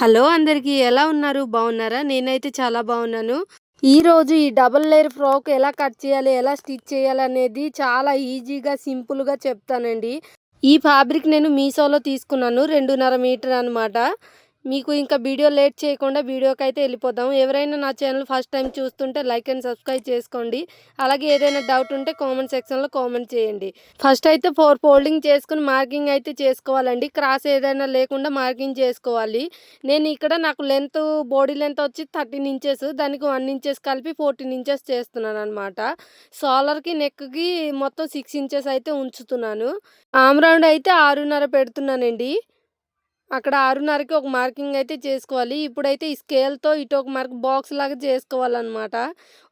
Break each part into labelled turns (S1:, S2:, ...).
S1: Hello అందరికీ ఎలా ఉన్నారు? బాగున్నారా? నేనైతే చాలా బాగున్నాను. ఈరోజు ఈ డబల్ లేయర్ ఫ్రాక్ ఎలా కట్ చేయాలి ఎలా స్టిచ్ చేయాలి అనేది చాలా ఈజీగా సింపుల్గా చెప్తానండి. ఈ ఫ్యాబ్రిక్ నేను మీషోలో తీసుకున్నాను రెండున్నర మీటర్ అనమాట మీకు ఇంకా వీడియో లేట్ చేయకుండా వీడియోకి అయితే వెళ్ళిపోదాం. ఎవరైనా నా ఛానల్ ఫస్ట్ టైం చూస్తుంటే లైక్ అండ్ సబ్స్క్రైబ్ చేసుకోండి. అలాగే ఏదైనా డౌట్ ఉంటే కామెంట్ సెక్షన్లో కామెంట్ చేయండి. ఫస్ట్ అయితే ఫోర్ ఫోల్డింగ్ చేసుకుని మార్కింగ్ అయితే చేసుకోవాలండి. క్రాస్ ఏదైనా లేకుండా మార్కింగ్ చేసుకోవాలి. నేను ఇక్కడ నాకు లెంత్ బాడీ లెంత్ వచ్చి థర్టీన్ ఇంచెస్ దానికి వన్ ఇంచెస్ కలిపి ఫోర్టీన్ ఇంచెస్ చేస్తున్నాను అనమాట సాలర్కి నెక్కి మొత్తం సిక్స్ ఇంచెస్ అయితే ఉంచుతున్నాను. ఆమ్ రౌండ్ అయితే ఆరున్నర పెడుతున్నానండి. అక్కడ ఆరున్నరకి ఒక మార్కింగ్ అయితే చేసుకోవాలి. ఇప్పుడైతే ఈ స్కేల్తో ఇటు ఒక మార్క్ బాక్స్ లాగా చేసుకోవాలన్నమాట.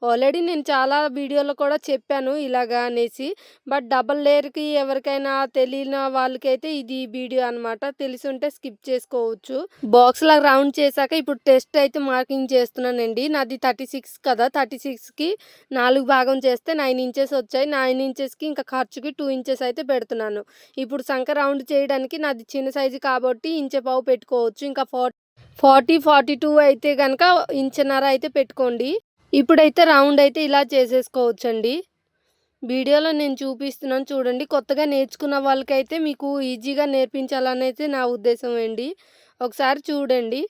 S1: ఆల్రెడీ నేను చాలా వీడియోలో కూడా చెప్పాను ఇలాగా అనేసి. బట్ డబల్ లేయర్కి ఎవరికైనా తెలియని వాళ్ళకైతే ఇది వీడియో అనమాట తెలిసి ఉంటే స్కిప్ చేసుకోవచ్చు. బాక్స్ లాగా రౌండ్ చేశాక ఇప్పుడు టెస్ట్ అయితే మార్కింగ్ చేస్తున్నానండి. నాది థర్టీ సిక్స్ కదా. థర్టీ సిక్స్కి నాలుగు భాగం చేస్తే నైన్ ఇంచెస్ వచ్చాయి. నైన్ ఇంచెస్కి ఇంకా ఖర్చుకి టూ ఇంచెస్ అయితే పెడుతున్నాను. ఇప్పుడు సంఖ రౌండ్ చేయడానికి నాది చిన్న సైజు కాబట్టి ఇంచె పావు పెట్టుకోవచ్చు. ఇంకా ఫార్టీ ఫార్టీ ఫార్టీ టూ అయితే కనుక ఇంచన్నర అయితే పెట్టుకోండి. ఇప్పుడైతే రౌండ్ అయితే ఇలా చేసేసుకోవచ్చండి. వీడియోలో నేను చూపిస్తున్నాను చూడండి. కొత్తగా నేర్చుకున్న వాళ్ళకైతే మీకు ఈజీగా నేర్పించాలనైతే నా ఉద్దేశం అండి. ఒకసారి చూడండి.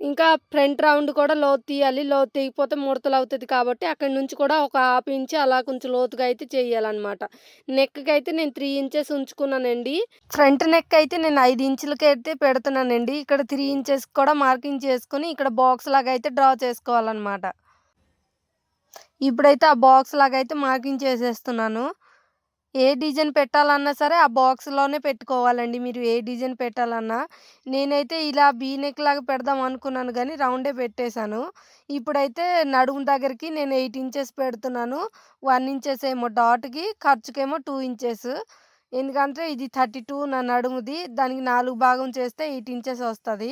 S1: ఇంకా ఫ్రంట్ రౌండ్ కూడా లోతు తీయాలి. లోతు తీయకపోతే ముడతలు అవుతుంది కాబట్టి అక్కడి నుంచి కూడా ఒక హాఫ్ ఇంచ్ అలా కొంచెం లోతుగా అయితే చేయాలన్నమాట. నెక్కి అయితే నేను త్రీ ఇంచెస్ ఉంచుకున్నానండి. ఫ్రంట్ నెక్ అయితే నేను ఐదు ఇంచులకి అయితే పెడుతున్నానండి. ఇక్కడ త్రీ ఇంచెస్ కూడా మార్కింగ్ చేసుకుని ఇక్కడ బాక్స్ లాగా అయితే డ్రా చేసుకోవాలన్నమాట. ఇప్పుడైతే ఆ బాక్స్ లాగా అయితే మార్కింగ్ చేసేస్తున్నాను. ఏ డిజైన్ పెట్టాలన్నా సరే ఆ బాక్స్లోనే పెట్టుకోవాలండి. మీరు ఏ డిజైన్ పెట్టాలన్నా. నేనైతే ఇలా బీ నెక్ లాగా పెడదాం అనుకున్నాను కానీ రౌండే పెట్టేశాను. ఇప్పుడైతే నడుము దగ్గరికి నేను ఎయిట్ ఇంచెస్ పెడుతున్నాను. వన్ ఇంచెస్ ఏమో డాట్కి ఖర్చుకేమో టూ ఇంచెస్. ఎందుకంటే ఇది థర్టీ టూ నా నడుముది. దానికి నాలుగు భాగం చేస్తే ఎయిట్ ఇంచెస్ వస్తుంది.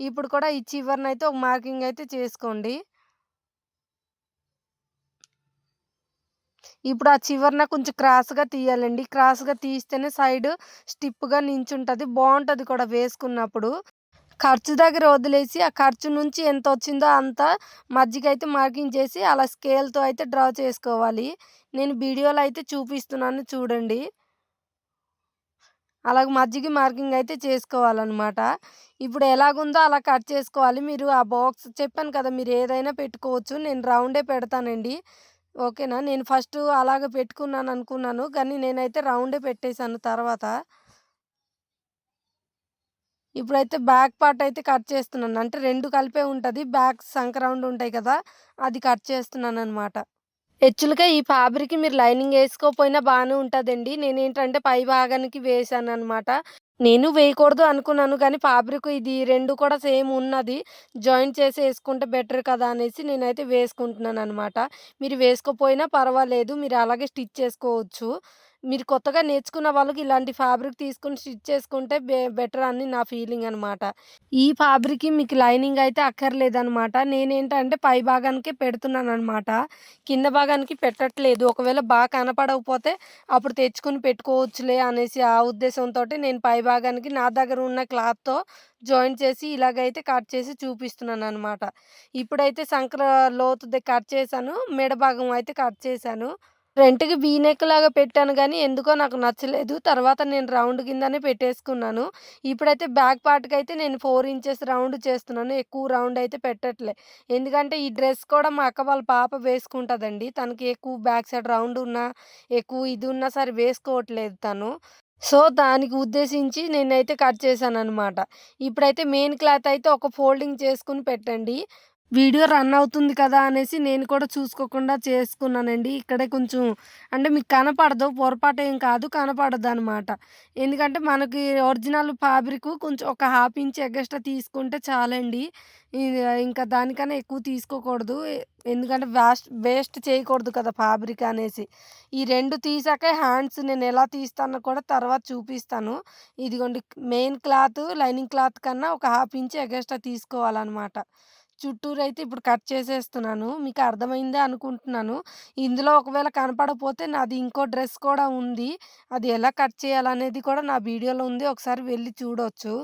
S1: ఇప్పుడు కూడా ఈ చివరినైతే ఒక మార్కింగ్ అయితే చేసుకోండి. ఇప్పుడు ఆ చివరన కొంచెం క్రాస్గా తీయాలండి. క్రాస్గా తీస్తేనే సైడ్ స్టిప్గా నించుంటుంది. బాగుంటుంది కూడా వేసుకున్నప్పుడు. ఖర్చు దగ్గర వదిలేసి ఆ ఖర్చు నుంచి ఎంత వచ్చిందో అంత మజ్జిగ అయితే మార్కింగ్ చేసి అలా స్కేల్తో అయితే డ్రా చేసుకోవాలి. నేను వీడియోలో అయితే చూపిస్తున్నాను చూడండి. అలాగే మజ్జిగ మార్కింగ్ అయితే చేసుకోవాలన్నమాట. ఇప్పుడు ఎలాగుందో అలా కట్ చేసుకోవాలి. మీరు ఆ బాక్స్ చెప్పాను కదా మీరు ఏదైనా పెట్టుకోవచ్చు. నేను రౌండే పెడతానండి. ఓకేనా? నేను ఫస్ట్ అలాగ పెట్టుకున్నాను అనుకున్నాను. కానీ నేనైతే రౌండే పెట్టేశాను తర్వాత. ఇప్పుడైతే బ్యాక్ పార్ట్ అయితే కట్ చేస్తున్నాను. అంటే రెండు కలిపే ఉంటుంది. బ్యాక్ సంక రౌండ్ ఉంటాయి కదా అది కట్ చేస్తున్నాను అనమాట యాక్చువల్గా ఈ ఫ్యాబ్రిక్ మీరు లైనింగ్ వేసుకోకపోయినా బాగానే ఉంటుందండి. నేను ఏంటంటే పై భాగానికి వేసాను అనమాట నేను వేయకూడదు అనుకున్నాను కానీ ఫ్యాబ్రిక్ ఇది రెండు కూడా సేమ్ ఉన్నది. జాయింట్ చేసి వేసుకుంటే బెటర్ కదా అనేసి నేనైతే వేసుకుంటున్నాను అనమాట మీరు వేసుకోపోయినా పర్వాలేదు. మీరు అలాగే స్టిచ్ చేసుకోవచ్చు. మీరు కొత్తగా నేర్చుకున్న వాళ్ళకి ఇలాంటి ఫ్యాబ్రిక్ తీసుకుని స్టిచ్ చేసుకుంటే బె బెటర్ అని నా ఫీలింగ్ అనమాట ఈ ఫ్యాబ్రిక్కి మీకు లైనింగ్ అయితే అక్కర్లేదనమాట నేనేంటంటే పై భాగానికే పెడుతున్నాను అనమాట కింద భాగానికి పెట్టట్లేదు. ఒకవేళ బాగా కనపడకపోతే అప్పుడు తెచ్చుకుని పెట్టుకోవచ్చులే అనేసి ఆ ఉద్దేశంతో నేను పై భాగానికి నా దగ్గర ఉన్న క్లాత్తో జాయిన్ చేసి ఇలాగైతే కట్ చేసి చూపిస్తున్నాను అనమాట ఇప్పుడైతే సంక్ర లోతు కట్ చేశాను. మెడ భాగం అయితే కట్ చేశాను. ఫ్రంట్‌కి వీ నెక్ లాగా పెట్టాను కానీ ఎందుకో నాకు నచ్చలేదు. తర్వాత నేను రౌండ్ కిందనే పెట్టేసుకున్నాను. ఇప్పుడైతే బ్యాక్ పార్ట్‌కి అయితే నేను ఫోర్ ఇంచెస్ రౌండ్ చేస్తున్నాను. ఎక్కువ రౌండ్ అయితే పెట్టట్లే. ఎందుకంటే ఈ డ్రెస్ కూడా మా అక్క వాళ్ళ పాప వేసుకుంటుందండి తనకి ఎక్కువ బ్యాక్ సైడ్ రౌండ్ ఉన్నా, ఎక్కువ ఇది ఉన్నా సరే వేసుకోవట్లేదు తను. సో, దానికి ఉద్దేశించి నేనైతే కట్ చేశాననమాట. ఇప్పుడైతే మెయిన్ క్లాత్ అయితే ఒక ఫోల్డింగ్ చేసుకుని పెట్టండి. వీడియో రన్ అవుతుంది కదా అనేసి నేను కూడా చూసుకోకుండా చేసుకున్నానండి. ఇక్కడే కొంచెం అంటే మీకు కనపడదు పొరపాటు ఏం కాదు కనపడదు అనమాట ఎందుకంటే మనకి ఒరిజినల్ ఫ్యాబ్రిక్ కొంచెం ఒక హాఫ్ ఇంచ్ ఎగస్ట్రా తీసుకుంటే చాలండి. ఇంకా దానికన్నా ఎక్కువ తీసుకోకూడదు. ఎందుకంటే వేస్ట్ వేస్ట్ చేయకూడదు కదా ఫ్యాబ్రిక్ అనేసి. ఈ రెండు తీసాకే హ్యాండ్స్ నేను ఎలా తీస్తానో కూడా తర్వాత చూపిస్తాను. ఇదిగోండి మెయిన్ క్లాత్ లైనింగ్ క్లాత్ కన్నా ఒక హాఫ్ ఇంచ్ ఎగస్ట్రా తీసుకోవాలన్నమాట. చుట్టూరు అయితే ఇప్పుడు కట్ చేసేస్తున్నాను. మీకు అర్థమైందే అనుకుంటున్నాను. ఇందులో ఒకవేళ కనపడపోతే నాది ఇంకో డ్రెస్ కూడా ఉంది. అది ఎలా కట్ చేయాలనేది కూడా నా వీడియోలో ఉంది. ఒకసారి వెళ్ళి చూడవచ్చు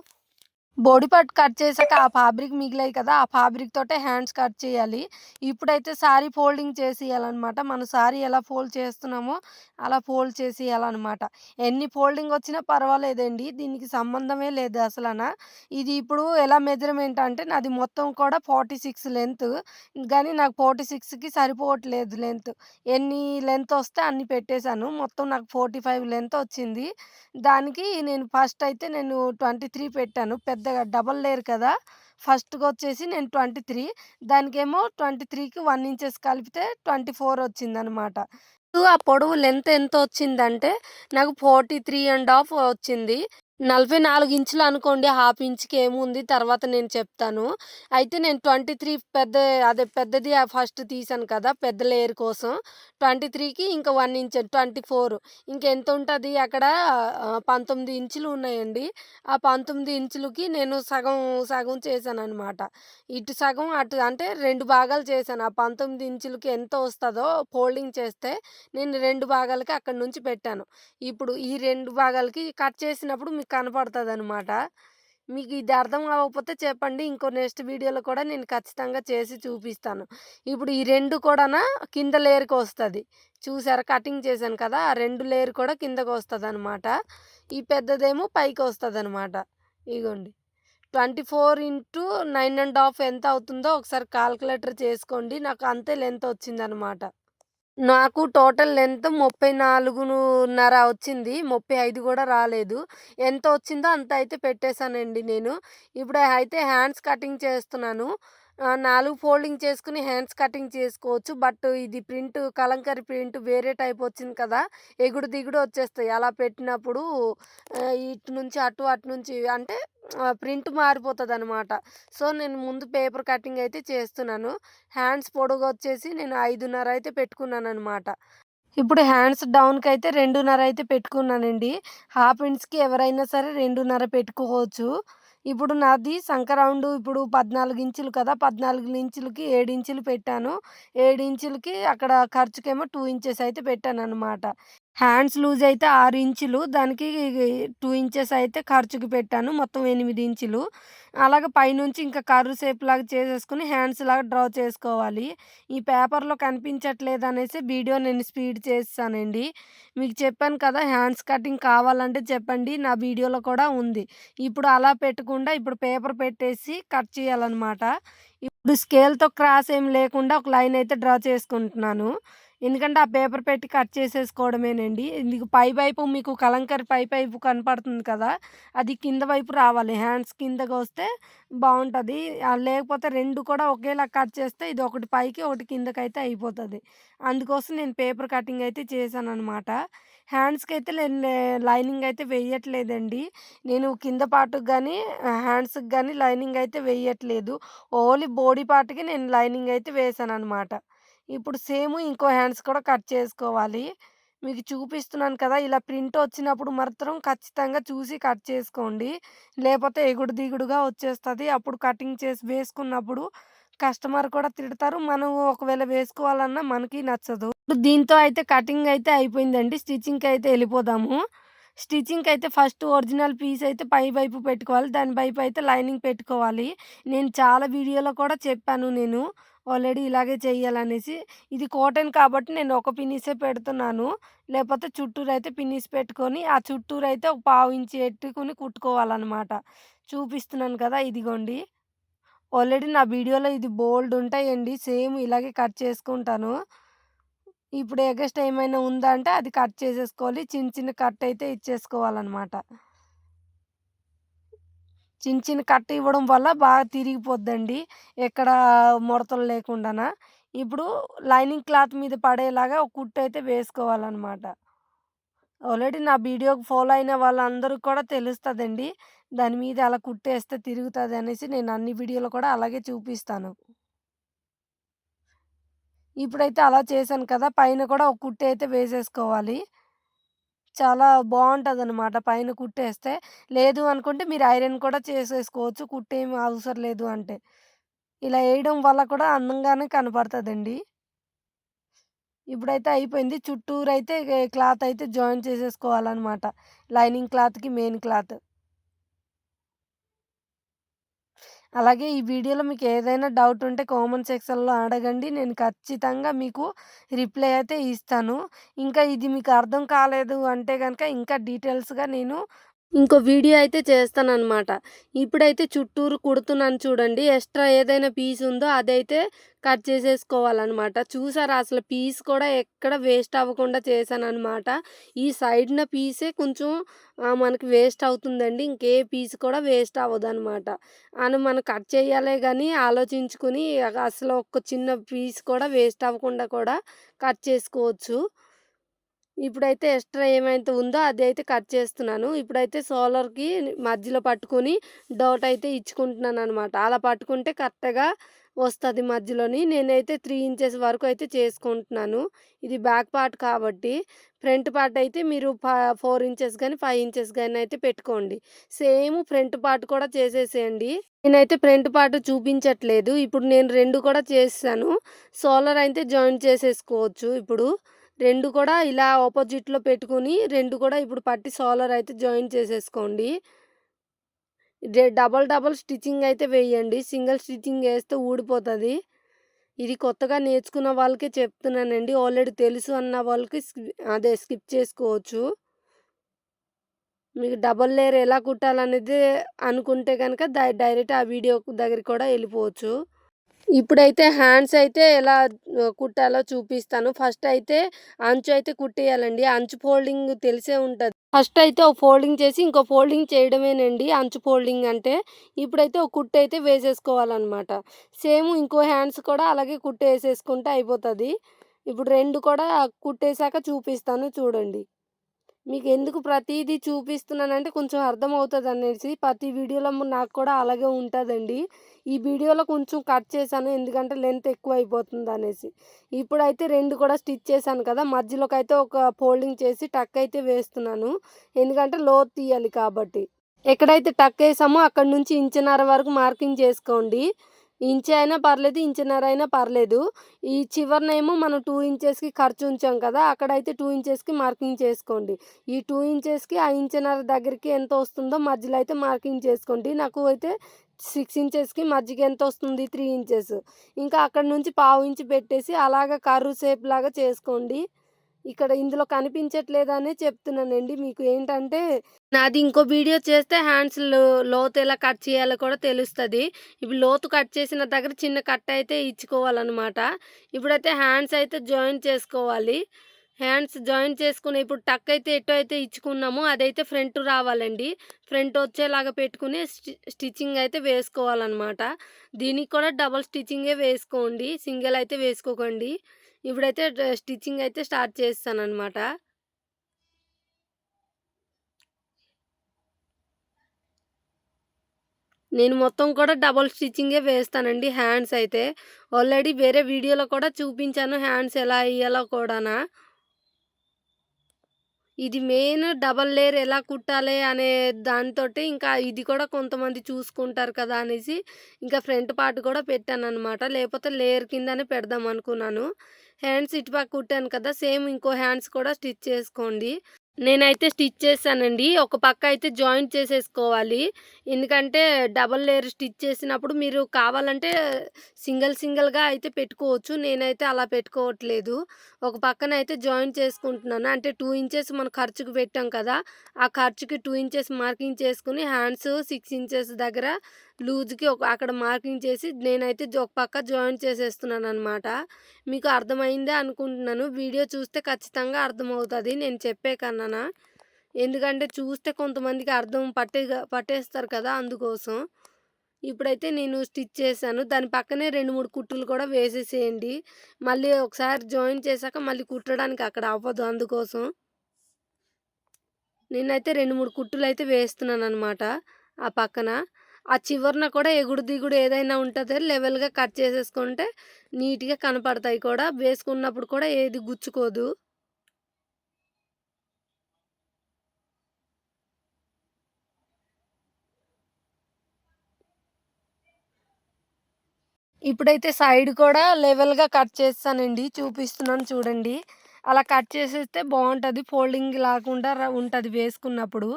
S1: బోడీ పార్ట్ కట్ చేశాక ఆ ఫ్యాబ్రిక్ మిగిలాయి కదా! ఆ ఫ్యాబ్రిక్ తోటే హ్యాండ్స్ కట్ చేయాలి. ఇప్పుడైతే సారీ ఫోల్డింగ్ చేసేయాలన్నమాట మన సారీ ఎలా ఫోల్డ్ చేస్తున్నామో అలా ఫోల్డ్ చేసేయాలన్నమాట ఎన్ని ఫోల్డింగ్ వచ్చినా పర్వాలేదండి. దీనికి సంబంధమే లేదు అసలన. ఇది ఇప్పుడు ఎలా మెజర్‌మెంట్ అంటే నాది మొత్తం కూడా 46 లెంత్. కానీ నాకు 46కి సరిపోవట్లేదు లెంత్. ఎన్ని లెంత్ వస్తే అన్ని పెట్టేశాను మొత్తం నాకు 45 లెంత్ వచ్చింది. దానికి నేను ఫస్ట్ అయితే నేను 23 పెట్టాను. పెద్ద పెద్దగా డబల్ లేయర్ కదా! ఫస్ట్‌గొచ్చేసి నేను 23 దానికేమో 23కి 1 ఇంచెస్ కలిపితే 24 వచ్చిందనమాట. ఆ పొడవు లెంత్ ఎంత వచ్చిందంటే నాకు 43 ½ వచ్చింది. 44 ఇంచులు అనుకోండి. హాఫ్ ఇంచ్‌కి ఏముంది తర్వాత నేను చెప్తాను. అయితే నేను 23 పెద్ద అదే పెద్దది ఫస్ట్ తీసాను కదా! పెద్ద లేయర్ కోసం 23కి ఇంకా వన్ ఇంచ్ 24 ఇంకెంత ఉంటుంది అక్కడ పంతొమ్మిది ఇంచులు ఉన్నాయండి. ఆ 19 ఇంచులకి నేను సగం సగం చేశాను అనమాట ఇటు సగం అటు అంటే రెండు భాగాలు చేశాను. ఆ 19 ఇంచులకి ఎంత వస్తుందో ఫోల్డింగ్ చేస్తే నేను రెండు భాగాలకి అక్కడి నుంచి పెట్టాను. ఇప్పుడు ఈ రెండు భాగాలకి కట్ చేసినప్పుడు మీకు అనమాట మీకు ఇది అర్థం అవ్వకపోతే చెప్పండి. ఇంకో నెక్స్ట్ వీడియోలో కూడా నేను ఖచ్చితంగా చేసి చూపిస్తాను. ఇప్పుడు ఈ రెండు కూడానా కింద లేయర్‌కొస్తది. చూసారా కటింగ్ చేశాను కదా! ఆ రెండు లేయర్ కూడా కిందకి వస్తుంది అనమాట ఈ పెద్దదేమో పైకి వస్తుంది అనమాట ఇగోండి. 24 ఇంటూ 9 ½ ఎంత అవుతుందో ఒకసారి కాల్కులేటర్ చేసుకోండి. నాకు అంతే లెంత్ వచ్చిందనమాట. నాకు టోటల్ లెంత్ 34.5 వచ్చింది. 35 కూడా రాలేదు. ఎంత వచ్చిందో అంత అయితే పెట్టేసానండి నేను. ఇప్పుడు అయితే హ్యాండ్స్ కటింగ్ చేస్తున్నాను. నాలుగు ఫోల్డింగ్ చేసుకుని హ్యాండ్స్ కటింగ్ చేసుకోవచ్చు. బట్ ఇది ప్రింట్ కలంకరి ప్రింట్ వేరే టైప్ వచ్చింది కదా! ఎగుడు దిగుడు వచ్చేస్తాయి. అలా పెట్టినప్పుడు ఇటు నుంచి అటు, అటు నుంచి అంటే ప్రింట్ మారిపోతుంది అనమాట సో, నేను ముందు పేపర్ కటింగ్ అయితే చేస్తున్నాను. హ్యాండ్స్ పొడుగొచ్చేసి నేను 5.5 అయితే పెట్టుకున్నాను అనమాట ఇప్పుడు హ్యాండ్స్ డౌన్కి అయితే రెండున్నర అయితే పెట్టుకున్నానండి. హాఫ్ ఇంచ్‌కి ఎవరైనా సరే 2.5 పెట్టుకోవచ్చు. ఇప్పుడు నాది సంకరౌండ్ ఇప్పుడు 14 ఇంచులు కదా! 14 ఇంచులకి ఏడు ఇంచులు పెట్టాను. ఏడు ఇంచులకి అక్కడ ఖర్చుకేమో టూ ఇంచెస్ అయితే పెట్టాను అనమాట హ్యాండ్స్ లూజ్ అయితే ఆరు ఇంచులు. దానికి టూ ఇంచెస్ అయితే ఖర్చుకి పెట్టాను. మొత్తం ఎనిమిది ఇంచులు. అలాగే పైనుంచి ఇంకా కర్వ్ షేప్‌లాగా చేసేసుకొని హ్యాండ్స్‌లాగా డ్రా చేసుకోవాలి. ఈ పేపర్‌లో కనిపించట్లేదు అనేసి వీడియో నేను స్పీడ్ చేస్తానండి మీకు చెప్పాను కదా! హ్యాండ్స్ కటింగ్ కావాలంటే చెప్పండి. నా వీడియోలో కూడా ఉంది. ఇప్పుడు అలా పెట్టకుండా ఇప్పుడు పేపర్ పెట్టేసి కట్ చేయాలన్నమాట ఇప్పుడు స్కేల్‌తో క్రాస్ ఏం లేకుండా ఒక లైన్ అయితే డ్రా చేసుకుంటున్నాను. ఎందుకంటే ఆ పేపర్ పెట్టి కట్ చేసేసుకోవడమేనండి. మీకు పై వైపు మీకు కలంకారీ పై వైపు కనపడుతుంది కదా! అది కింద వైపు రావాలి. హ్యాండ్స్ కిందకొస్తే వస్తే బాగుంటుంది లేకపోతే రెండు కూడా ఒకేలా కట్ చేస్తే ఇది ఒకటి పైకి, ఒకటి కిందకైతే అయిపోతుంది అందుకోసం నేను పేపర్ కటింగ్ అయితే చేశానన్నమాట హ్యాండ్స్కి అయితే నేను లైనింగ్ అయితే వేయట్లేదండి. నేను కింద పార్ట్‌కి కానీ హ్యాండ్స్‌కి కానీ లైనింగ్ అయితే వేయట్లేదు. ఓన్లీ బాడీ పార్ట్‌కి నేను లైనింగ్ అయితే వేసాను అనమాట ఇప్పుడు సేమ్ ఇంకో హ్యాండ్స్ కూడా కట్ చేసుకోవాలి. మీకు చూపిస్తున్నాను కదా! ఇలా ప్రింట్ వచ్చినప్పుడు మాత్రం ఖచ్చితంగా చూసి కట్ చేసుకోండి. లేకపోతే ఎగుడు దిగుడుగా వచ్చేస్తుంది అప్పుడు కటింగ్ చేసి వేసుకున్నప్పుడు కస్టమర్ కూడా తిడతారు. మనం ఒకవేళ వేసుకోవాలన్నా మనకి నచ్చదు. ఇప్పుడు దీంతో అయితే కటింగ్ అయితే అయిపోయిందండి. స్టిచ్చింగ్కి అయితే వెళ్ళిపోదాము స్టిచ్చింగ్కి అయితే ఫస్ట్ ఒరిజినల్ పీస్ అయితే పై వైపు పెట్టుకోవాలి. దాని వైపు అయితే లైనింగ్ పెట్టుకోవాలి. నేను చాలా వీడియోలో కూడా చెప్పాను నేను. ఆల్రెడీ ఇలాగే చేయాలనేసి. ఇది కాటన్ కాబట్టి నేను ఒక పిన్నీసే పెడుతున్నాను. లేపోతే చుట్టూరైతే పిన్నీస్ పెట్టుకొని, ఆ చుట్టూరైతే ఒక పావు ఇంచు ఎట్టుకొని చూపిస్తున్నాను కదా! ఇదిగోండి. ఆల్రెడీ నా వీడియోలో ఇది బోల్డ్ ఉంటాయండి. సేమ్ ఇలాగే కట్ చేసుకుంటాను. ఇప్పుడు ఎగస్ట్ ఏమైనా ఉందా అంటే అది కట్ చేసేసుకోవాలి. చిన్న చిన్న కట్ అయితే ఇచ్చేసుకోవాలనమాట. చిన్న చిన్న కట్ట ఇవ్వడం వల్ల బాగా తిరిగిపోద్దండి. ఎక్కడ ముడతలు లేకుండాన. ఇప్పుడు లైనింగ్ క్లాత్ మీద పడేలాగా ఒక కుట్టయితే వేసుకోవాలన్నమాట ఆల్రెడీ నా వీడియోకి ఫాలో అయిన వాళ్ళందరికి కూడా తెలుస్తుందండి దాని మీద అలా కుట్టేస్తే తిరుగుతుంది అనేసి నేను అన్ని వీడియోలు కూడా అలాగే చూపిస్తాను. ఇప్పుడైతే అలా చేశాను కదా! పైన కూడా ఒక కుట్టయితే వేసేసుకోవాలి. చాలా బావుంటదనమాట పైన కుట్టేస్తే. లేదు అనుకుంటే మీరు ఐరన్ కూడా చేసేసుకోవచ్చు. కుట్టేమి అవసరం లేదు అంటే. ఇలా వేయడం వల్ల కూడా అందంగానే కనపడుతుందండి ఇప్పుడైతే అయిపోయింది. చుట్టూరైతే అయితే క్లాత్ అయితే జాయిన్ చేసేసుకోవాలనమాట. లైనింగ్ క్లాత్‌కి మెయిన్ క్లాత్. అలాగే ఈ వీడియోలో మీకు ఏదైనా డౌట్ ఉంటే కామెంట్ సెక్షన్‌లో అడగండి. నేను ఖచ్చితంగా మీకు రిప్లై అయితే ఇస్తాను. ఇంకా ఇది మీకు అర్థం కాలేదు అంటే కనుక ఇంకా డీటెయిల్స్‌గా నేను ఇంకో వీడియో అయితే చేస్తానమాట ఇప్పుడైతే చుట్టూరు కుడుతున్నాను చూడండి. ఎక్స్‌ట్రా ఏదైనా పీస్ ఉందో అదైతే కట్ చేసేసుకోవాలన్నమాట చూసారా అసలు పీస్ కూడా ఎక్కడ వేస్ట్ అవ్వకుండా చేశానమాట ఈ సైడ్‌న పీసే కొంచెం మనకి వేస్ట్ అవుతుందండి. ఇంకే పీస్ కూడా వేస్ట్ అవ్వదు అనమాట అని మనం కట్ చేయాలే కానీ ఆలోచించుకొని అసలు ఒక చిన్న పీస్ కూడా వేస్ట్ అవ్వకుండా కూడా కట్ చేసుకోవచ్చు. ఇప్పుడైతే ఎక్స్‌ట్రా ఏమైతే ఉందో అది అయితే కట్ చేస్తున్నాను. ఇప్పుడైతే సోలర్‌కి మధ్యలో పట్టుకొని డౌట్ అయితే ఇచ్చుకుంటున్నాను అనమాట అలా పట్టుకుంటే కరెక్ట్‌గా వస్తుంది మధ్యలోని. నేనైతే త్రీ ఇంచెస్ వరకు అయితే చేసుకుంటున్నాను. ఇది బ్యాక్ పార్ట్ కాబట్టి. ఫ్రంట్ పార్ట్ అయితే మీరు ఫోర్ ఇంచెస్ కానీ ఫైవ్ ఇంచెస్ కానీ అయితే పెట్టుకోండి. సేమ్ ఫ్రంట్ పార్ట్ కూడా చేసేసేయండి. నేనైతే ఫ్రంట్ పార్ట్ చూపించట్లేదు. ఇప్పుడు నేను రెండు కూడా చేస్తాను సోలర్ అయితే జాయిన్ చేసేసుకోవచ్చు ఇప్పుడు. రెండు కూడా ఇలా ఆపోజిట్‌లో పెట్టుకొని రెండు కూడా ఇప్పుడు పట్టి సోలర్ అయితే జాయిన్ చేసేసుకోండి. డబల్ డబల్ స్టిచ్చింగ్ అయితే వేయండి. సింగిల్ స్టిచ్చింగ్ వేస్తే ఊడిపోతుంది ఇది కొత్తగా నేర్చుకున్న వాళ్ళకే చెప్తున్నానండి. ఆల్రెడీ తెలుసు అన్న వాళ్ళకి అదే స్కిప్ చేసుకోవచ్చు. మీకు డబల్ లేయర్ ఎలా కుట్టాలనేది అనుకుంటే కనుక డైరెక్ట్ ఆ వీడియో దగ్గరికి కూడా వెళ్ళిపోవచ్చు ఇప్పుడైతే హ్యాండ్స్ అయితే ఎలా కుట్టాలో చూపిస్తాను. ఫస్ట్ అయితే అంచు అయితే కుట్టేయాలండి. అంచు ఫోల్డింగ్ తెలిసే ఉంటుంది ఫస్ట్ అయితే ఒక ఫోల్డింగ్ చేసి ఇంకో ఫోల్డింగ్ చేయడమేనండి అంచు ఫోల్డింగ్ అంటే. ఇప్పుడైతే ఒక కుట్టు అయితే వేసేసుకోవాలన్నమాట సేమ్ ఇంకో హ్యాండ్స్ కూడా అలాగే కుట్టేసేసుకుంటే అయిపోతుంది ఇప్పుడు రెండు కూడా కుట్టేసాక చూపిస్తాను చూడండి. మీకు ఎందుకు ప్రతిదీ చూపిస్తున్నానంటే కొంచెం అర్థమవుతదనేసి ప్రతి వీడియోలో నాకు కూడా అలాగే ఉంటుందండి ఈ వీడియోలో కొంచెం కట్ చేశాను. ఎందుకంటే లెంత్ ఎక్కువ అయిపోతుంది అనేసి ఇప్పుడైతే రెండు కూడా స్టిచ్ చేశాను కదా! మధ్యలోకి అయితే ఒక ఫోల్డింగ్ చేసి టక్ అయితే వేస్తున్నాను. ఎందుకంటే లోతు తీయాలి కాబట్టి. ఎక్కడైతే టక్ వేసామో అక్కడి నుంచి ఇంచున్నర వరకు మార్కింగ్ చేసుకోండి. ఇంచ్ అయినా పర్లేదు, ఇంచున్నర అయినా పర్లేదు. ఈ చివరనేమో మనం టూ ఇంచెస్‌కి ఖర్చు ఉంచాం కదా! అక్కడైతే టూ ఇంచెస్‌కి మార్కింగ్ చేసుకోండి. ఈ టూ ఇంచెస్‌కి ఆ ఇంచున్నర దగ్గరికి ఎంత వస్తుందో మధ్యలో అయితే మార్కింగ్ చేసుకోండి. నాకు అయితే సిక్స్ ఇంచెస్‌కి మధ్యకి ఎంత వస్తుంది త్రీ ఇంచెస్. ఇంకా అక్కడ నుంచి పావు ఇంచు పెట్టేసి అలాగా కర్రు షేప్ లాగా చేసుకోండి. ఇక్కడ ఇందులో కనిపించట్లేదనే చెప్తున్నానండి. మీకు ఏంటంటే నాది ఇంకో వీడియో చేస్తే హ్యాండ్స్ లోతు ఎలా కట్ చేయాలో కూడా తెలుస్తుంది ఇప్పుడు లోతు కట్ చేసిన దగ్గర చిన్న కట్ అయితే ఇచ్చుకోవాలన్నమాట ఇప్పుడైతే హ్యాండ్స్ అయితే జాయిన్ చేసుకోవాలి. హ్యాండ్స్ జాయిన్ చేసుకుని ఇప్పుడు టక్ అయితే ఎటు అయితే ఇచ్చుకున్నామో అదైతే ఫ్రంట్ రావాలండి. ఫ్రంట్ వచ్చేలాగా పెట్టుకుని స్టి స్టిచ్చింగ్ అయితే వేసుకోవాలనమాట. దీనికి కూడా డబల్ స్టిచ్చింగే వేసుకోండి. సింగిల్ అయితే వేసుకోకండి. ఇప్పుడైతే స్టిచ్చింగ్ అయితే స్టార్ట్ చేస్తాననమాట. నేను మొత్తం కూడా డబల్ స్టిచ్చింగే వేస్తానండి హ్యాండ్స్ అయితే. ఆల్రెడీ వేరే వీడియోలో కూడా చూపించాను హ్యాండ్స్ ఎలా వేయాలో కూడానా ఇది మెయిన్ డబల్ లేయర్ ఎలా కుట్టాలి అనే దానితోటి ఇంకా ఇది కూడా కొంతమంది చూసుకుంటారు కదా అనేసి ఇంకా ఫ్రంట్ పార్ట్ కూడా పెట్టాను అనమాట లేకపోతే లేయర్ కిందనే పెడదాం అనుకున్నాను. హ్యాండ్స్ ఇటుపక్క కుట్టాను కదా! సేమ్ ఇంకో హ్యాండ్స్ కూడా స్టిచ్ చేసుకోండి. నేనైతే స్టిచ్ చేశానండి. ఒక పక్క అయితే జాయింట్ చేసేసుకోవాలి. ఎందుకంటే డబల్ లేయర్ స్టిచ్ చేసినప్పుడు మీరు కావాలంటే సింగిల్ సింగిల్‌గా అయితే పెట్టుకోవచ్చు. నేనైతే అలా పెట్టుకోవట్లేదు. ఒక పక్కన అయితే జాయింట్ చేసుకుంటున్నాను. అంటే టూ ఇంచెస్ మనం ఖర్చుకి పెట్టాం కదా! ఆ ఖర్చుకి టూ ఇంచెస్ మార్కింగ్ చేసుకుని హ్యాండ్స్ సిక్స్ ఇంచెస్ దగ్గర లూజ్‌కి ఒక అక్కడ మార్కింగ్ చేసి నేనైతే ఒక పక్క జాయిన్ చేసేస్తున్నాను అనమాట మీకు అర్థమైందే అనుకుంటున్నాను. వీడియో చూస్తే ఖచ్చితంగా అర్థమవుతుంది నేను చెప్పే కన్నా ఎందుకంటే చూస్తే కొంతమందికి అర్థం పట్టే పట్టేస్తారు కదా! అందుకోసం. ఇప్పుడైతే నేను స్టిచ్ చేశాను. దాని పక్కనే 2, 3 కుట్టులు కూడా వేసేసేయండి. మళ్ళీ ఒకసారి జాయిన్ చేశాక మళ్ళీ కుట్టడానికి అక్కడ అవ్వదు అందుకోసం. నేనైతే రెండు మూడు కుట్టులు అయితే వేస్తున్నాను అనమాట ఆ పక్కన. ఆ చివరిన కూడా ఎగుడు దిగుడు ఏదైనా ఉంటుంది లెవెల్‌గా కట్ చేసేసుకుంటే నీట్‌గా కనపడతాయి కూడా. వేసుకున్నప్పుడు కూడా ఏది గుచ్చుకోదు. ఇప్పుడైతే సైడ్ కూడా లెవెల్‌గా కట్ చేస్తానండి చూపిస్తున్నాను చూడండి. అలా కట్ చేసేస్తే బాగుంటుంది ఫోల్డింగ్ లేకుండా ఉంటుంది వేసుకున్నప్పుడు.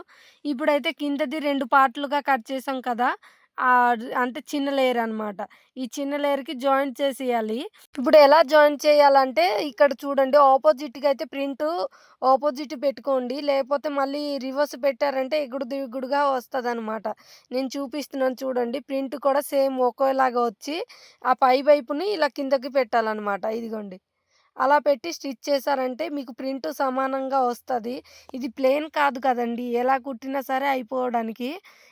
S1: ఇప్పుడైతే కిందది రెండు పార్ట్‌లుగా కట్ చేసాం కదా! అంటే చిన్న లేయర్ అనమాట. ఈ చిన్న లేయర్‌కి జాయింట్ చేసేయాలి. ఇప్పుడు ఎలా జాయింట్ చేయాలంటే ఇక్కడ చూడండి ఆపోజిట్‌గా అయితే ప్రింటు ఆపోజిట్ పెట్టుకోండి. లేకపోతే మళ్ళీ రివర్స్ పెట్టారంటే ఎగుడు దిగుడుగా వస్తుంది అనమాట నేను చూపిస్తున్నాను చూడండి. ప్రింట్ కూడా సేమ్ ఒకేలాగా వచ్చి ఆ పై వైపుని ఇలా కిందకి పెట్టాలన్నమాట ఇదిగోండి. అలా పెట్టి స్టిచ్ చేశారంటే మీకు ప్రింట్ సమానంగా వస్తుంది ఇది ప్లెయిన్ కాదు కదండి ఎలా కుట్టినా సరే అయిపోవడానికి.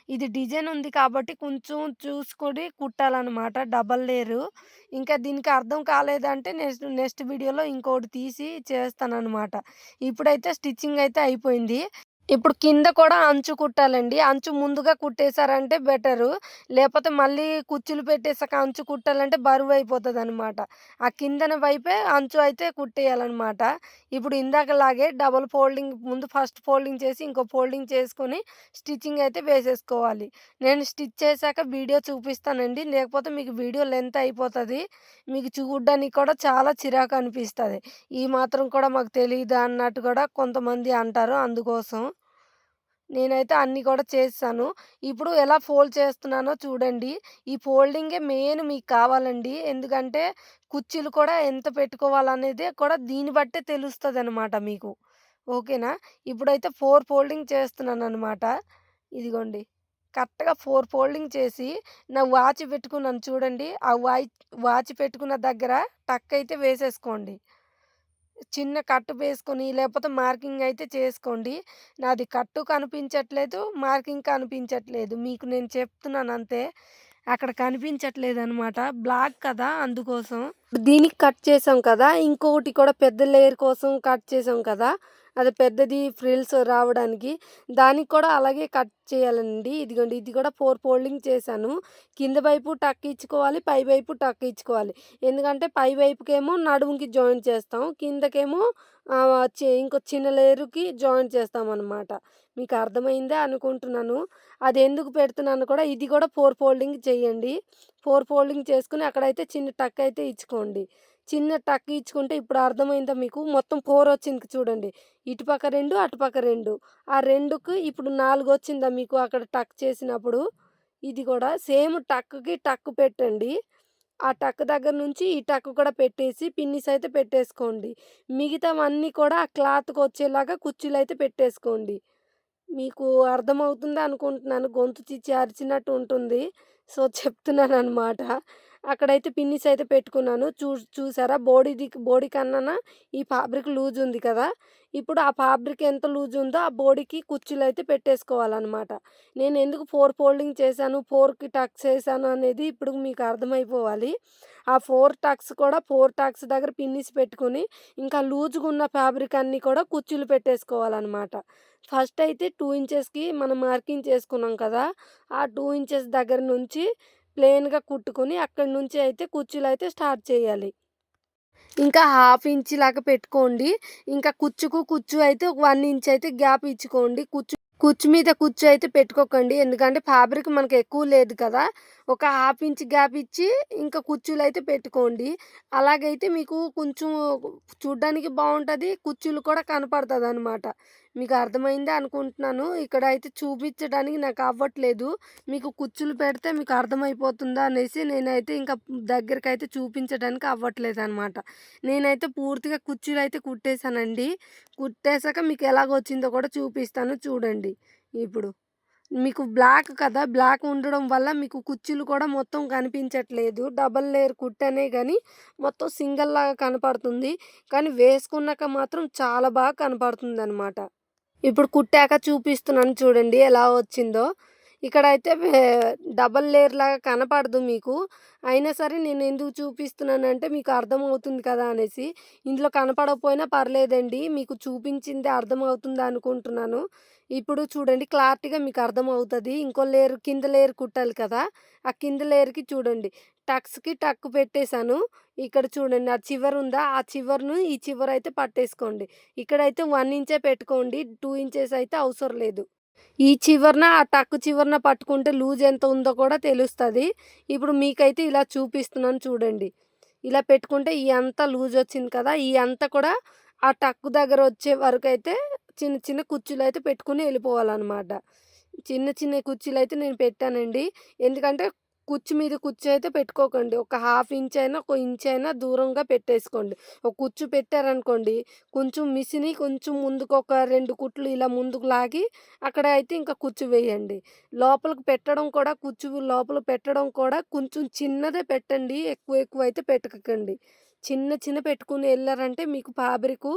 S1: ఇది డిజైన్ ఉంది కాబట్టి కొంచెం చూసుకొని కుట్టాలన్నమాట డబల్ లేరు ఇంకా దీనికి అర్థం కాలేదంటే నెక్స్ట్ నెక్స్ట్ వీడియోలో ఇంకోటి తీసి చేస్తాననమాట. ఇప్పుడైతే స్టిచ్చింగ్ అయితే అయిపోయింది. ఇప్పుడు కింద కూడా అంచు కుట్టాలండి. అంచు ముందుగా కుట్టేసారంటే బెటరు. లేకపోతే మళ్ళీ కుచ్చులు పెట్టేసాక అంచు కుట్టాలంటే బరువు అయిపోతుంది అనమాట ఆ కిందన వైపే అంచు అయితే కుట్టేయాలనమాట. ఇప్పుడు ఇందాకలాగే డబుల్ ఫోల్డింగ్ ముందు ఫస్ట్ ఫోల్డింగ్ చేసి ఇంకో ఫోల్డింగ్ చేసుకొని స్టిచ్చింగ్ అయితే వేసేసుకోవాలి. నేను స్టిచ్ చేశాక వీడియో చూపిస్తానండి. లేకపోతే మీకు వీడియో లెంత్ అయిపోతుంది మీకు చూడడానికి కూడా చాలా చిరాకు అనిపిస్తుంది ఈ మాత్రం కూడా మాకు తెలియదు అన్నట్టు కూడా కొంతమంది అంటారు. అందుకోసం. నేనైతే అన్నీ కూడా చేసాను ఇప్పుడు ఎలా ఫోల్డ్ చేస్తున్నానో చూడండి. ఈ ఫోల్డింగే మెయిన్ మీకు కావాలండి. ఎందుకంటే కుర్చీలు కూడా ఎంత పెట్టుకోవాలనేది కూడా దీన్ని బట్టే తెలుస్తుంది అనమాట మీకు. ఓకేనా? ఇప్పుడైతే ఫోర్ ఫోల్డింగ్ చేస్తున్నాను అనమాట ఇదిగోండి. కరెక్ట్‌గా ఫోర్ ఫోల్డింగ్ చేసి నా వాచ్ పెట్టుకున్నాను చూడండి. ఆ వాచ్ వాచ్ పెట్టుకున్న దగ్గర టక్ అయితే వేసేసుకోండి. చిన్న కట్టు వేసుకొని లేకపోతే మార్కింగ్ అయితే చేసుకోండి. నాది కట్టు కనిపించట్లేదు. మార్కింగ్ కనిపించట్లేదు. మీకు నేను చెప్తున్నాను అంతే. అక్కడ కనిపించట్లేదు అనమాట బ్లాక్ కదా! అందుకోసం. దీనికి కట్ చేసాం కదా! ఇంకొకటి కూడా పెద్ద లేయర్ కోసం కట్ చేసాం కదా! అది పెద్దది ఫ్రిల్స్ రావడానికి. దానికి కూడా అలాగే కట్ చేయాలండి. ఇదిగోండి ఇది కూడా ఫోర్ ఫోల్డింగ్ చేశాను. కింద వైపు టక్ ఇచ్చుకోవాలి. పై వైపు టక్ ఇచ్చుకోవాలి. ఎందుకంటే పై వైపుకేమో నడుముకి జాయిన్ చేస్తాం. కిందకేమో చి ఇంకో చిన్న లేరుకి జాయిన్ చేస్తాం అన్నమాట మీకు అర్థమైందే అనుకుంటున్నాను. అది ఎందుకు పెడుతున్నాను కూడా ఇది కూడా ఫోర్ ఫోల్డింగ్ చేయండి. ఫోర్ ఫోల్డింగ్ చేసుకుని అక్కడైతే చిన్న టక్ అయితే ఇచ్చుకోండి. చిన్న టక్ ఇచ్చుకుంటే ఇప్పుడు అర్థమైందా మీకు? మొత్తం ఫోర్ వచ్చింది చూడండి. ఇటుపక్క రెండు అటుపక్క రెండు ఆ రెండుకు ఇప్పుడు నాలుగు వచ్చిందా మీకు అక్కడ టక్ చేసినప్పుడు? ఇది కూడా సేమ్ టక్‌కి టక్ పెట్టండి. ఆ టక్ దగ్గర నుంచి ఈ టక్ కూడా పెట్టేసి పిన్నిస్ అయితే పెట్టేసుకోండి. మిగతావన్నీ కూడా ఆ క్లాత్కి వచ్చేలాగా కుర్చీలు అయితే పెట్టేసుకోండి. మీకు అర్థమవుతుంది అనుకుంటున్నాను. గొంతు చిచ్చి అరిచినట్టు ఉంటుంది. సో, చెప్తున్నాను అనమాట అక్కడైతే పిన్నిస్ అయితే పెట్టుకున్నాను. చూ చూసారా బోడీది బోడీ కన్నా ఈ ఫ్యాబ్రిక్ లూజ్ ఉంది కదా! ఇప్పుడు ఆ ఫ్యాబ్రిక్ ఎంత లూజ్ ఉందో ఆ బోడీకి కుర్చీలు అయితే పెట్టేసుకోవాలన్నమాట నేను ఎందుకు ఫోర్ ఫోల్డింగ్ చేశాను, ఫోర్కి టక్స్ వేసాను అనేది ఇప్పుడు మీకు అర్థమైపోవాలి. ఆ ఫోర్ టక్స్ కూడా ఫోర్ టక్స్ దగ్గర పిన్నిస్ పెట్టుకుని ఇంకా లూజ్‌గా ఉన్న ఫ్యాబ్రిక్ అన్నీ కూడా కుర్చీలు పెట్టేసుకోవాలనమాట. ఫస్ట్ అయితే టూ ఇంచెస్‌కి మనం మార్కింగ్ చేసుకున్నాం కదా! ఆ టూ ఇంచెస్ దగ్గర నుంచి ప్లెయిన్‌గా కుట్టుకొని అక్కడి నుంచి అయితే కుర్చీలయితే స్టార్ట్ చేయాలి. ఇంకా హాఫ్ ఇంచ్ లాగా పెట్టుకోండి. ఇంకా కుచ్చుకు కుచ్చు అయితే వన్ ఇంచ్ అయితే గ్యాప్ ఇచ్చుకోండి. కుచ్చు కుచ్చు మీద కుచ్చు అయితే పెట్టుకోకండి. ఎందుకంటే ఫ్యాబ్రిక్ మనకు ఎక్కువ లేదు కదా! ఒక హాఫ్ ఇంచ్ గ్యాప్ ఇచ్చి ఇంకా కుర్చీలు అయితే పెట్టుకోండి. అలాగైతే మీకు కొంచెం చూడ్డానికి బాగుంటుంది కుర్చీలు కూడా కనపడుతుంది అనమాట మీకు అర్థమైందే అనుకుంటున్నాను. ఇక్కడ అయితే చూపించడానికి నాకు అవ్వట్లేదు. మీకు కుర్చీలు పెడితే మీకు అర్థమైపోతుందా అనేసి నేనైతే ఇంకా దగ్గరకైతే చూపించడానికి అవ్వట్లేదు అనమాట నేనైతే పూర్తిగా కుర్చీలు అయితే కుట్టేసానండి. కుట్టేసాక మీకు ఎలాగొచ్చిందో కూడా చూపిస్తాను చూడండి ఇప్పుడు. మీకు బ్లాక్ కదా! బ్లాక్ ఉండడం వల్ల మీకు కుర్చీలు కూడా మొత్తం కనిపించట్లేదు. డబల్ లేయర్ కుట్టనే కానీ మొత్తం సింగిల్ లాగా కనపడుతుంది. కానీ వేసుకున్నాక మాత్రం చాలా బాగా కనపడుతుందనమాట. ఇప్పుడు కుట్టాక చూపిస్తున్నాను చూడండి ఎలా వచ్చిందో. ఇక్కడైతే అయితే డబల్ లేయర్ లాగా కనపడదు మీకు. అయినా సరే నేను ఎందుకు చూపిస్తున్నానంటే మీకు అర్థమవుతుంది కదా అనేసి. ఇందులో కనపడకపోయినా పర్లేదండి. మీకు చూపించిందే అర్థమవుతుంది అనుకుంటున్నాను. ఇప్పుడు చూడండి క్లారిటీగా మీకు అర్థమవుతుంది ఇంకో లేయర్ కింద లేయర్ కుట్టాలి కదా! ఆ కింద లేయర్‌కి చూడండి టక్స్‌కి టక్ పెట్టేశాను ఇక్కడ చూడండి ఆ చివరుందా? ఆ చివర్ను ఈ చివరైతే పట్టేసుకోండి. ఇక్కడైతే వన్ ఇంచే పెట్టుకోండి. టూ ఇంచెస్ అయితే అవసరం లేదు. ఈ చివరన ఆ టక్కు చివరన పట్టుకుంటే లూజ్ ఎంత ఉందో కూడా తెలుస్తుంది ఇప్పుడు మీకైతే ఇలా చూపిస్తున్నాను చూడండి. ఇలా పెట్టుకుంటే ఈ అంతా లూజ్ వచ్చింది కదా! ఈ అంతా కూడా ఆ టక్కు దగ్గర వచ్చే వరకైతే చిన్న చిన్న కుర్చీలు అయితే పెట్టుకుని వెళ్ళిపోవాలన్నమాట చిన్న చిన్న కుర్చీలు అయితే నేను పెట్టానండి. ఎందుకంటే కుర్చీ మీద కుర్చీ అయితే పెట్టుకోకండి. ఒక హాఫ్ ఇంచ్ అయినా, ఒక ఇంచ్ అయినా దూరంగా పెట్టేసుకోండి. ఒక కుచ్చు పెట్టారనుకోండి, కొంచెం మిషిని కొంచెం ముందుకు ఒక రెండు కుట్లు ఇలా ముందుకు లాగి అక్కడ అయితే ఇంకా కుచ్చు వేయండి. లోపలికి పెట్టడం కూడా కుచ్చు లోపల పెట్టడం కూడా కొంచెం చిన్నదే పెట్టండి. ఎక్కువ ఎక్కువ అయితే పెట్టకండి. చిన్న చిన్న పెట్టుకుని వెళ్ళారంటే మీకు ఫాబ్రికు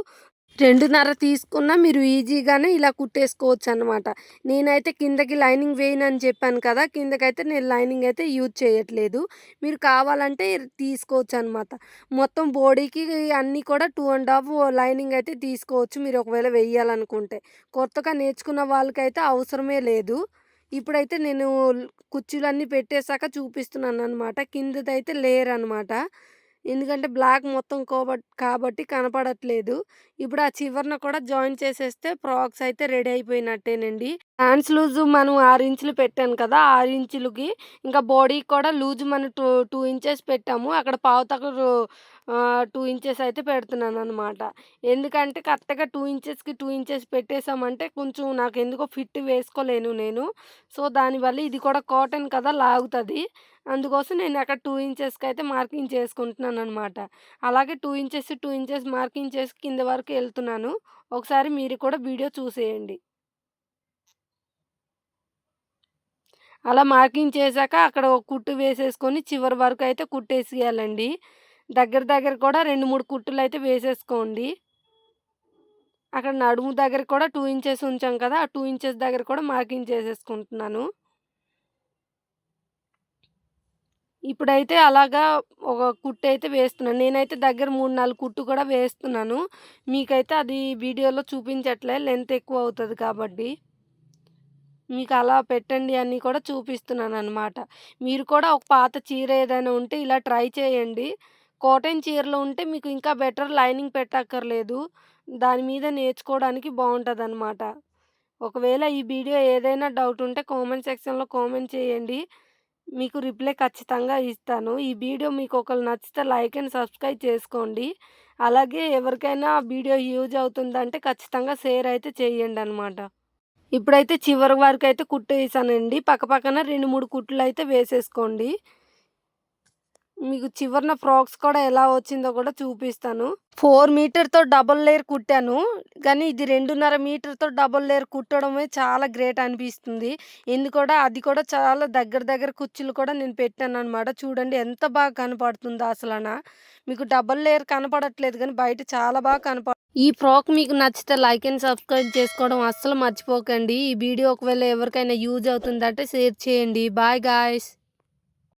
S1: 2.5 తీసుకున్నా మీరు ఈజీగానే ఇలా కుట్టేసుకోవచ్చు అనమాట నేనైతే కిందకి లైనింగ్ వేయనని చెప్పాను కదా! కిందకైతే నేను లైనింగ్ అయితే యూజ్ చేయట్లేదు. మీరు కావాలంటే తీసుకోవచ్చు అనమాట మొత్తం బాడీకి అన్నీ కూడా టూ అండ్ హాఫ్ లైనింగ్ అయితే తీసుకోవచ్చు మీరు ఒకవేళ వెయ్యాలనుకుంటే. కొత్తగా నేర్చుకున్న వాళ్ళకైతే అవసరమే లేదు. ఇప్పుడైతే నేను కుర్చీలన్నీ చూపిస్తున్నాను అనమాట కిందదైతే లేయర్ అనమాట. ఎందుకంటే బ్లాక్ మొత్తం కోబట్ కాబట్టి కనపడట్లేదు. ఇప్పుడు ఆ చివరన కూడా జాయిన్ చేసేస్తే ఫ్రాక్స్ అయితే రెడీ అయిపోయినట్టేనండి. హ్యాండ్స్ లూజు మనం ఆరు ఇంచులు పెట్టాను కదా! ఆరు ఇంచులకి ఇంకా బాడీకి కూడా లూజ్ మనం టూ టూ ఇంచెస్ పెట్టాము. అక్కడ పావు ఆహ్, టూ ఇంచెస్ అయితే పెడుతున్నాను అనమాట ఎందుకంటే కరెక్ట్‌గా టూ ఇంచెస్‌కి టూ ఇంచెస్ పెట్టేసామంటే కొంచెం నాకు ఎందుకో ఫిట్ వేసుకోలేను నేను. సో, దానివల్ల ఇది కూడా కాటన్ కదా! లాగుతుంది అందుకోసం నేను అక్కడ టూ ఇంచెస్కి అయితే మార్కింగ్ చేసుకుంటున్నాను అనమాట అలాగే two inches, two inches marking చేసి కింద వరకు వెళ్తున్నాను ఒకసారి మీరు కూడా వీడియో చూసేయండి. అలా మార్కింగ్ చేశాక అక్కడ ఒక కుట్టు వేసేసుకొని చివరి వరకు అయితే కుట్టేసేయాలండి. దగ్గర దగ్గర కూడా రెండు మూడు కుట్టులు అయితే వేసేసుకోండి. అక్కడ నడుము దగ్గర కూడా టూ ఇంచెస్ ఉంచాం కదా! ఆ టూ ఇంచెస్ దగ్గర కూడా మార్కింగ్ చేసేసుకుంటున్నాను. ఇప్పుడైతే అలాగా ఒక కుట్టు అయితే వేస్తున్నాను. నేనైతే దగ్గర 3, 4 కుట్టు కూడా వేస్తున్నాను. మీకైతే అది వీడియోలో చూపించట్లే లెంత్ ఎక్కువ అవుతుంది కాబట్టి. మీకు అలా పెట్టండి అని కూడా చూపిస్తున్నాను అనమాట మీరు కూడా ఒక పాత చీర ఏదైనా ఉంటే ఇలా ట్రై చేయండి. కాటన్ చీరలు ఉంటే మీకు ఇంకా బెటర్ లైనింగ్ పెట్టక్కర్లేదు. దాని మీద నేర్చుకోవడానికి బాగుంటుంది అనమాట ఒకవేళ ఈ వీడియో ఏదైనా డౌట్ ఉంటే కామెంట్ సెక్షన్‌లో కామెంట్ చేయండి. మీకు రిప్లై ఖచ్చితంగా ఇస్తాను. ఈ వీడియో మీకు ఒకరు నచ్చితే లైక్ అండ్ సబ్స్క్రైబ్ చేసుకోండి. అలాగే ఎవరికైనా వీడియో యూజ్ అవుతుందంటే ఖచ్చితంగా షేర్ అయితే చేయండి అనమాట ఇప్పుడైతే చివరి వరకైతే కుట్టేసానండి. పక్కపక్కన 2, 3 కుట్లయితే వేసేసుకోండి. మీకు చివరిన ఫ్రాక్స్ కూడా ఎలా వచ్చిందో కూడా చూపిస్తాను. ఫోర్ మీటర్‌తో డబుల్ లేయర్ కుట్టాను. కానీ ఇది 2.5 మీటర్‌తో డబుల్ లేయర్ కుట్టడమే చాలా గ్రేట్ అనిపిస్తుంది. ఎందుకూడా అది కూడా చాలా దగ్గర దగ్గర కుర్చీలు కూడా నేను పెట్టాను అనమాట చూడండి ఎంత బాగా కనపడుతుందో అసలనా మీకు డబుల్ లేయర్ కనపడట్లేదు కానీ బయట చాలా బాగా కనపడ ఈ ఫ్రాక్ మీకు నచ్చితే లైక్ అండ్ సబ్స్క్రైబ్ చేసుకోవడం అస్సలు మర్చిపోకండి. ఈ వీడియో ఒకవేళ ఎవరికైనా యూజ్ అవుతుందంటే షేర్ చేయండి. Bye guys.